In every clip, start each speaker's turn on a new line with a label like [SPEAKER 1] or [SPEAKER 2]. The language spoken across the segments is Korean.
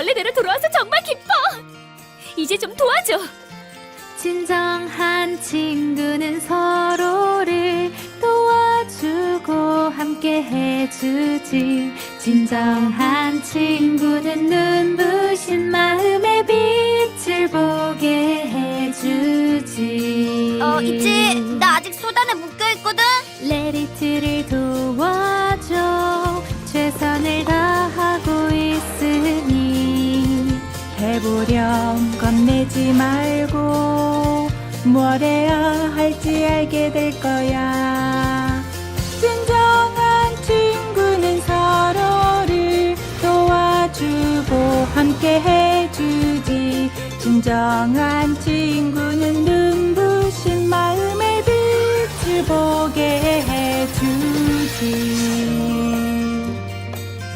[SPEAKER 1] 원래대로 돌아와서 정말 기뻐. 이제 좀 도와줘.
[SPEAKER 2] 진정한 친구는 서로를 도와주고 함께 해주지. 진정한 친구는 눈부신 마음의 빛을 보게 해주지.
[SPEAKER 3] 어, 있지. 나 아직 소단에 묶여 있거든.
[SPEAKER 2] 레리트를 도 겁내지 말고 뭘 해야 할지 알게 될 거야 진정한 친구는 서로를 도와주고 함께 해주지 진정한 친구는 눈부신 마음의 빛을 보게 해주지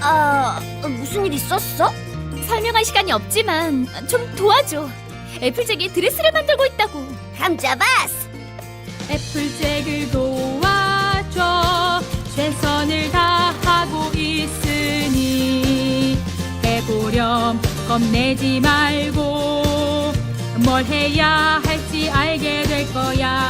[SPEAKER 3] 아, 무슨 일 있었어?
[SPEAKER 1] 설명할 시간이 없지만 좀 도와줘. 애플잭이 드레스를 만들고 있다고.
[SPEAKER 3] 감 잡았어.
[SPEAKER 2] 애플잭을 도와줘 최선을 다하고 있으니 해보렴 겁내지 말고 뭘 해야 할지 알게 될 거야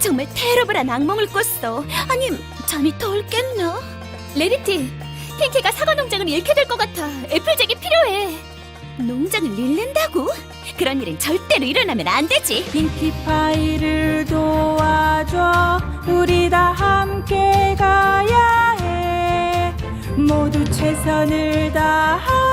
[SPEAKER 1] 정말 테러블한 악몽을 꿨어. 아니, 잠이 덜 깼나? 레리티, 핑키가 사과 농장을 잃게 될 것 같아. 애플잭이 필요해. 농장을 잃는다고? 그런 일은 절대로 일어나면 안 되지.
[SPEAKER 2] 핑키파이를 도와줘 우리 다 함께 가야 해 모두 최선을 다한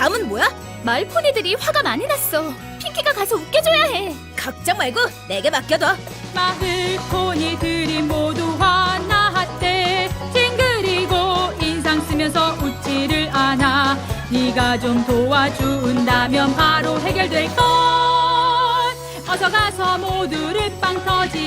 [SPEAKER 3] 다음은 뭐야?
[SPEAKER 1] 마을 포니들이 화가 많이 났어. 핑키가 가서 웃겨줘야 해.
[SPEAKER 3] 걱정 말고 내게 맡겨둬.
[SPEAKER 2] 마을 포니들이 모두 화났대 찡그리고 인상 쓰면서 웃지를 않아 네가 좀 도와준다면 바로 해결될 걸 어서 가서 모두를 빵 터지